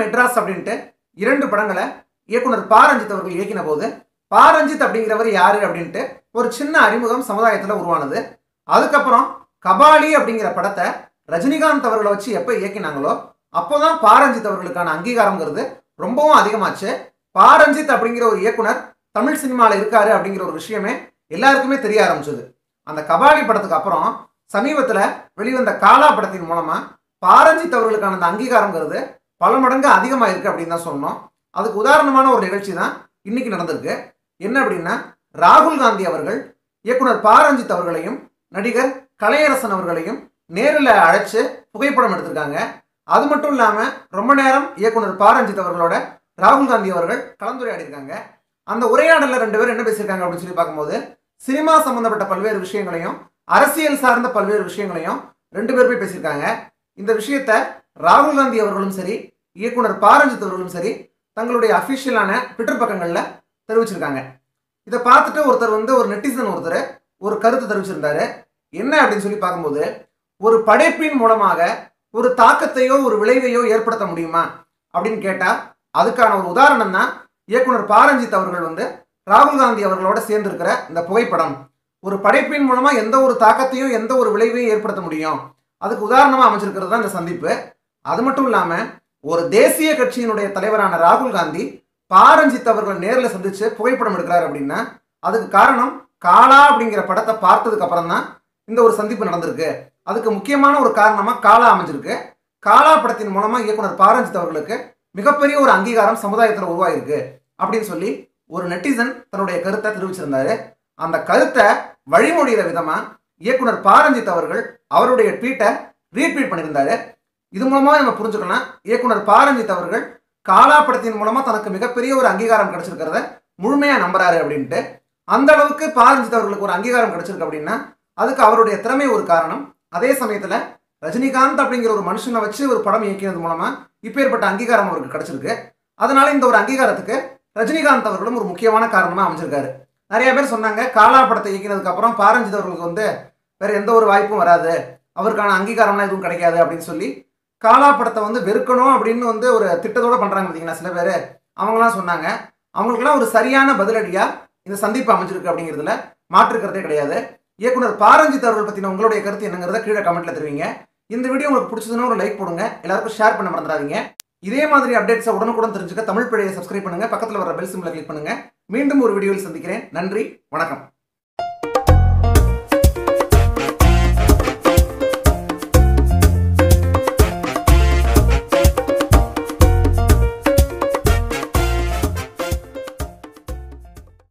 மெட்ராஸ் அப்படின்ட்டு இரண்டு படங்களை இயக்குனர் பாரஞ்சித் அவர்கள் இயக்கின போது பாரஞ்சித் அப்படிங்கிறவர் யாரு அப்படின்ட்டு ஒரு சின்ன அறிமுகம் சமுதாயத்தில் உருவானது. அதுக்கப்புறம் கபாலி அப்படிங்கிற படத்தை ரஜினிகாந்த் அவர்களை வச்சு எப்போ இயக்கினாங்களோ அப்போதான் பாரஞ்சித் அவர்களுக்கான அங்கீகாரங்கிறது ரொம்பவும் அதிகமாச்சு. பாரஞ்சித் அப்படிங்கிற ஒரு இயக்குனர் தமிழ் சினிமாவில் இருக்காரு அப்படிங்கிற ஒரு விஷயமே எல்லாருக்குமே தெரிய ஆரம்பிச்சது. அந்த கபாலி படத்துக்கு அப்புறம் சமீபத்தில் வெளிவந்த காலா படத்தின் மூலமாக பாரஞ்சித் அவர்களுக்கான அந்த அங்கீகாரங்கிறது பல மடங்கு அதிகமாக இருக்குது அப்படின்னு தான் சொன்னோம். அதுக்கு உதாரணமான ஒரு நிகழ்ச்சி தான் இன்னைக்கு நடந்திருக்கு. என்ன அப்படின்னா ராகுல் காந்தி அவர்கள் இயக்குனர் பாரஞ்சித் அவர்களையும் நடிகர் கலையரசன் அவர்களையும் நேரில் அழைச்சு புகைப்படம் எடுத்திருக்காங்க. அது மட்டும் இல்லாமல் ரொம்ப நேரம் இயக்குனர் பாரஞ்சித் அவர்களோட ராகுல் காந்தி அவர்கள் கலந்துரையாடி இருக்காங்க அந்த உரையாடலில் ரெண்டு பேரும் என்ன பேசியிருக்காங்க அப்படின்னு சொல்லி பார்க்கும்போது சினிமா சம்மந்தப்பட்ட பல்வேறு விஷயங்களையும் அரசியல் சார்ந்த பல்வேறு விஷயங்களையும் ரெண்டு பேருமே பேசியிருக்காங்க. இந்த விஷயத்த ராகுல் காந்தி அவர்களும் சரி இயக்குனர் பாரஞ்சித் அவர்களும் சரி தங்களுடைய அஃபிஷியலான ட்விட்டர் பக்கங்களில் தெரிவிச்சிருக்காங்க. இதை பார்த்துட்டு ஒருத்தர் வந்து ஒரு நெட்டிசன் ஒருத்தர் ஒரு கருத்து தெரிவிச்சிருந்தாரு. என்ன அப்படின்னு சொல்லி பார்க்கும்போது ஒரு படைப்பின் மூலமாக ஒரு தாக்கத்தையோ ஒரு விளைவையோ ஏற்படுத்த முடியுமா அப்படின்னு கேட்டால் அதுக்கான ஒரு உதாரணம் தான் இயக்குனர் பாரஞ்சித் அவர்கள் வந்து ராகுல் காந்தி அவர்களோட சேர்ந்திருக்கிற இந்த புகைப்படம். ஒரு படைப்பின் மூலமாக எந்த ஒரு தாக்கத்தையும் எந்த ஒரு விளைவையும் ஏற்படுத்த முடியும். அதுக்கு உதாரணமாக அமைச்சிருக்கிறது தான் இந்த சந்திப்பு. அது மட்டும் இல்லாமல் ஒரு தேசிய கட்சியினுடைய தலைவரான ராகுல் காந்தி பாரஞ்சித் அவர்கள் நேரில் சந்தித்து புகைப்படம் எடுக்கிறார் அப்படின்னா அதுக்கு காரணம் காலா அப்படிங்கிற படத்தை பார்த்ததுக்கு அப்புறம் தான் இந்த ஒரு சந்திப்பு நடந்திருக்கு. அதுக்கு முக்கியமான ஒரு காரணமாக காலா அமைஞ்சிருக்கு. காலா படத்தின் மூலமாக இயக்குனர் பாரஞ்சித் அவர்களுக்கு மிகப்பெரிய ஒரு அங்கீகாரம் சமுதாயத்தில் உருவாயிருக்கு அப்படின்னு சொல்லி ஒரு நெட்டிசன் தன்னுடைய கருத்தை தெரிவிச்சிருந்தாரு. அந்த கருத்தை வழிமொழிகிற விதமாக இயக்குனர் பாரஞ்சித் அவர்கள் அவருடைய ட்வீட்டை ரீட்வீட் பண்ணியிருந்தாரு. இது மூலமாக நம்ம புரிஞ்சுக்கலாம். இயக்குனர் பாரஞ்சித் அவர்கள் காலா படத்தின் மூலமாக தனக்கு மிகப்பெரிய ஒரு அங்கீகாரம் கிடைச்சிருக்கிறத முழுமையாக நம்புறாரு அப்படின்ட்டு. அந்த அளவுக்கு பாரஞ்சித் அவர்களுக்கு ஒரு அங்கீகாரம் கிடைச்சிருக்கு அப்படின்னா அதுக்கு அவருடைய திறமை ஒரு காரணம். அதே சமயத்தில் ரஜினிகாந்த் அப்படிங்கிற ஒரு மனுஷனை வச்சு ஒரு படம் இயக்கினது மூலமாக இப்பேற்பட்ட அங்கீகாரம் அவருக்கு கிடைச்சிருக்கு. அதனால இந்த ஒரு அங்கீகாரத்துக்கு ரஜினிகாந்த் அவர்களும் ஒரு முக்கியமான காரணமாக அமைஞ்சிருக்காரு. நிறைய பேர் சொன்னாங்க காலா படத்தை இயக்கினதுக்கு அப்புறம் பாரஞ்சித் அவர்களுக்கு வந்து வேற எந்த ஒரு வாய்ப்பும் வராது. அவருக்கான அங்கீகாரம்லாம் எதுவும் கிடைக்காது அப்படின்னு சொல்லி காலா படத்தை வந்து வெறுக்கணும் அப்படின்னு வந்து ஒரு திட்டத்தோட பண்றாங்க பார்த்தீங்கன்னா சில பேர். அவங்களாம் சொன்னாங்க. அவங்களுக்குலாம் ஒரு சரியான பதிலடியா இந்த சந்திப்பு அமைஞ்சிருக்கு அப்படிங்கிறதுல மாற்றுக்கிறதே கிடையாது. இயக்குனர் பாரஞ்சித் அவர்கள் பற்றின உங்களுடைய கருத்து என்னங்கிறத கீழே கமெண்ட்ல தருவீங்க. இந்த வீடியோ உங்களுக்கு பிடிச்சதுன்னா ஒரு லைக் போடுங்க. எல்லாருக்கும் ஷேர் பண்ண மறந்துடாதீங்க. இதே மாதிரி அப்டேட்ஸை உடனுக்குடன் தெரிஞ்சுக்க தமிழ் பிழையை சப்ஸ்கிரைப் பண்ணுங்கள் பக்கத்தில் வர பெல் சிம்பிளை கிளிக் பண்ணுங்கள் மீண்டும் ஒரு வீடியோவில் சந்திக்கிறேன். நன்றி. வணக்கம்.